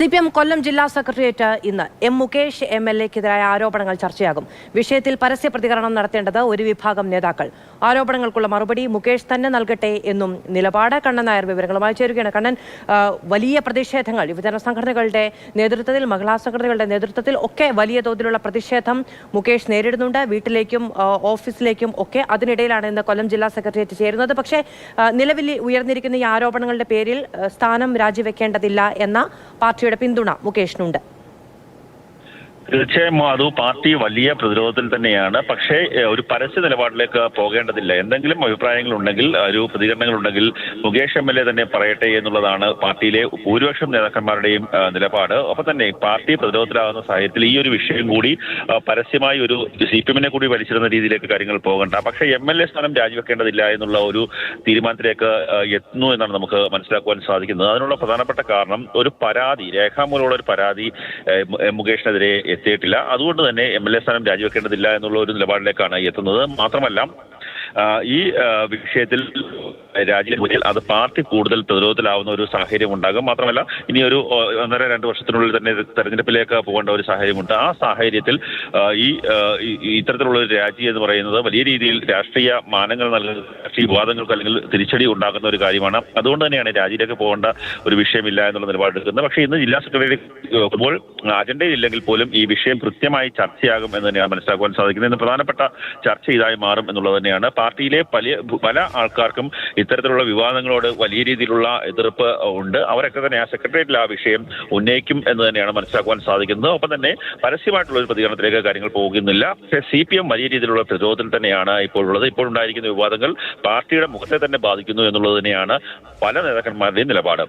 C P M കൊല്ലം ജില്ലാ secretariat ഇന്ന് M Mukesh M L എക്കെതിരായ ആരോപണങ്ങൾ ചർച്ചയാകും. വിഷയത്തിൽ പരസ്യ പ്രതികരണം നടത്തേണ്ടത് ഒരു വിഭാഗം നേതാക്കൾ. ആരോപണങ്ങൾക്കുള്ള മറുപടി മുകേഷ് തന്നെ നൽകട്ടെ എന്നും നിലപാട് കണ്ണൻ നായർ വിവരങ്ങളുമായി ചേരുകയാണ്. കണ്ണൻ വലിയ പ്രതിഷേധങ്ങൾ യുവജന സംഘടനകളുടെ നേതൃത്വത്തിൽ മഹിളാ സംഘടനകളുടെ നേതൃത്വത്തിൽ ഒക്കെ വലിയ തോതിലുള്ള പ്രതിഷേധം മുകേഷ് നേരിടുന്നുണ്ട്. വീട്ടിലേക്കും ഓഫീസിലേക്കും ഒക്കെ അതിനിടയിലാണ് ഇന്ന് കൊല്ലം ജില്ലാ സെക്രട്ടേറിയറ്റ് ചേരുന്നത്. പക്ഷേ നിലവിൽ ഉയർന്നിരിക്കുന്ന ഈ ആരോപണങ്ങളുടെ പേരിൽ സ്ഥാനം രാജിവെക്കേണ്ടതില്ല എന്ന പാർട്ടിയുടെ പിന്തുണ മുകേഷിനുണ്ട് തീർച്ചയായും അത് പാർട്ടി വലിയ പ്രതിരോധത്തിൽ തന്നെയാണ്. പക്ഷേ ഒരു പരസ്യ നിലപാടിലേക്ക് പോകേണ്ടതില്ല. എന്തെങ്കിലും അഭിപ്രായങ്ങൾ ഉണ്ടെങ്കിൽ ഒരു പ്രതികരണങ്ങൾ ഉണ്ടെങ്കിൽ മുകേഷ് എം എൽ എ തന്നെ പറയട്ടെ എന്നുള്ളതാണ് പാർട്ടിയിലെ ഭൂരിപക്ഷം നേതാക്കന്മാരുടെയും നിലപാട്. ഒപ്പം തന്നെ പാർട്ടി പ്രതിരോധത്തിലാകുന്ന സാഹചര്യത്തിൽ ഈ ഒരു വിഷയം കൂടി പരസ്യമായി ഒരു സി പി എമ്മിനെ കൂടി വലിച്ചിരുന്ന രീതിയിലേക്ക് കാര്യങ്ങൾ പോകണ്ട. പക്ഷേ എം എൽ എ സ്ഥാനം രാജിവെക്കേണ്ടതില്ല എന്നുള്ള ഒരു തീരുമാനത്തിലേക്ക് എത്തുന്നു എന്നാണ് നമുക്ക് മനസ്സിലാക്കുവാൻ സാധിക്കുന്നത്. അതിനുള്ള പ്രധാനപ്പെട്ട കാരണം ഒരു പരാതി രേഖാമൂലമുള്ള ഒരു പരാതി മുകേഷിനെതിരെ എത്തിയിട്ടില്ല. അതുകൊണ്ട് തന്നെ എം എൽ എ സ്ഥാനം രാജിവെക്കേണ്ടതില്ല എന്നുള്ള ഒരു നിലപാടിലേക്കാണ് എത്തുന്നത്. മാത്രമല്ല ഈ വിഷയത്തിൽ രാജ്യത്തിൽ അത് പാർട്ടി കൂടുതൽ പ്രതിരോധത്തിലാവുന്ന ഒരു സാഹചര്യം ഉണ്ടാകും. മാത്രമല്ല ഇനി ഒരു ഒന്നര രണ്ട് വർഷത്തിനുള്ളിൽ തന്നെ തെരഞ്ഞെടുപ്പിലേക്ക് പോകേണ്ട ഒരു സാഹചര്യമുണ്ട്. ആ സാഹചര്യത്തിൽ ഈ ഇത്തരത്തിലുള്ള ഒരു രാജി എന്ന് പറയുന്നത് വലിയ രീതിയിൽ രാഷ്ട്രീയ മാനങ്ങൾ നൽകുന്ന രാഷ്ട്രീയ വിവാദങ്ങൾക്ക് അല്ലെങ്കിൽ തിരിച്ചടി ഉണ്ടാക്കുന്ന ഒരു കാര്യമാണ്. അതുകൊണ്ട് തന്നെയാണ് രാജിയിലേക്ക് പോകേണ്ട ഒരു വിഷയമില്ല എന്നുള്ള നിലപാടെടുക്കുന്നത് പക്ഷേ ഇന്ന് ജില്ലാ സെക്രട്ടറി ഇപ്പോൾ അജണ്ടയിലില്ലെങ്കിൽ പോലും ഈ വിഷയം കൃത്യമായി ചർച്ചയാകും എന്ന് തന്നെയാണ് മനസ്സിലാക്കുവാൻ സാധിക്കുന്നത്. ഇന്ന് പ്രധാനപ്പെട്ട ചർച്ച ഇതായി മാറും എന്നുള്ളത് തന്നെയാണ്. പാർട്ടിയിലെ പല പല ആൾക്കാർക്കും ഇത്തരത്തിലുള്ള വിവാദങ്ങളോട് വലിയ രീതിയിലുള്ള എതിർപ്പ് ഉണ്ട്. അവരൊക്കെ തന്നെ ആ സെക്രട്ടേറിയറ്റിൽ ആ വിഷയം ഉന്നയിക്കും എന്ന് തന്നെയാണ് മനസ്സിലാക്കുവാൻ സാധിക്കുന്നത്. ഒപ്പം തന്നെ പരസ്യമായിട്ടുള്ള ഒരു പ്രതികരണത്തിലേക്ക് കാര്യങ്ങൾ പോകുന്നില്ല. പക്ഷേ സി പി എം വലിയ രീതിയിലുള്ള പ്രതിരോധത്തിൽ തന്നെയാണ് ഇപ്പോൾ ഉള്ളത്. ഇപ്പോൾ ഉണ്ടായിരിക്കുന്ന വിവാദങ്ങൾ പാർട്ടിയുടെ മുഖത്തെ തന്നെ ബാധിക്കുന്നു എന്നുള്ളത് തന്നെയാണ് പല നേതാക്കന്മാരുടെയും നിലപാട്.